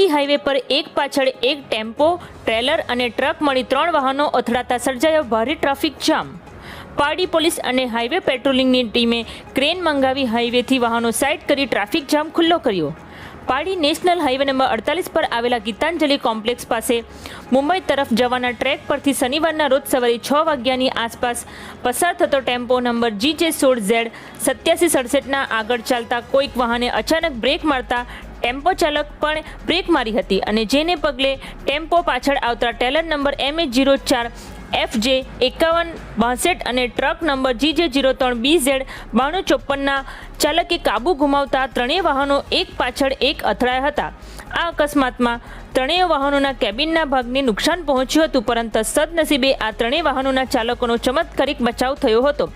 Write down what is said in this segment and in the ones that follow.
Highway પર એક પાછળ એક ટેમ્પો, ટ્રેલર અને ટ્રક મળી ત્રણ વાહનો અથડાતા સર્જાયો ભારે ટ્રાફિક જામ. પારડી પોલીસ અને હાઈવે પેટ્રોલિંગની ટીમે ક્રેન મંગાવી હાઈવેથી વાહનો સાઇડ કરી ટ્રાફિક જામ ખુલ્લો કર્યો. પારડી નેશનલ હાઈવે નંબર અડતાલીસ પર આવેલા ગીતાંજલિ કોમ્પ્લેક્સ પાસે મુંબઈ તરફ જવાના ટ્રેક પરથી શનિવારના રોજ સવારે છ વાગ્યાની આસપાસ પસાર થતો ટેમ્પો નંબર જી જે સોળ ઝેડ સત્યાસી સડસઠના આગળ ચાલતા કોઈક વાહને અચાનક બ્રેક મારતા ટેમ્પો ચાલક પણ બ્રેક મારી હતી અને જેને પગલે ટેમ્પો પાછળ આવતા trailer number M H zero ચાર એફ જે એકાવન, બાસઠ અને ટ્રક નંબર જી જે જીરો ત્રણ બી ઝેડ બાણું ચોપનના ચાલકે કાબુ ગુમાવતા ત્રણેય વાહનો એક પાછળ એક અથડાયા હતા. આ અકસ્માતમાં ત્રણેય વાહનોના કેબિનના ભાગને નુકસાન પહોંચ્યું હતું, પરંતુ સદનસીબે આ ત્રણેય વાહનોના ચાલકોનો ચમત્કારિક બચાવ થયો હતો.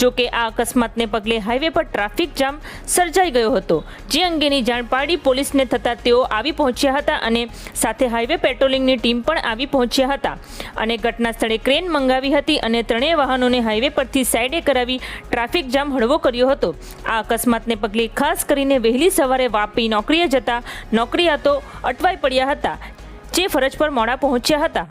જો કે આ અકસ્માતને પગલે હાઈવે પર ટ્રાફિક જામ સર્જાઈ ગયો હતો. જે અંગેની જાણ પાડી પોલીસને થતાં તેઓ આવી પહોંચ્યા હતા અને સાથે હાઈવે પેટ્રોલિંગની ટીમ પણ આવી પહોંચ્યા હતા. અને ઘટના સ્થળે ક્રેન મંગાવી હતી અને ત્રણેય વાહનોને હાઈવે પરથી સાઈડે કરાવી ટ્રાફિક જામ હળવો કર્યો હતો. આ અકસ્માતને પગલે ખાસ કરીને વહેલી સવારે વાપી નોકરીએ જતા નોકરીયાતો અટવાઈ પડ્યા હતા, જે ફરજ પર મોડા પહોંચ્યા હતા.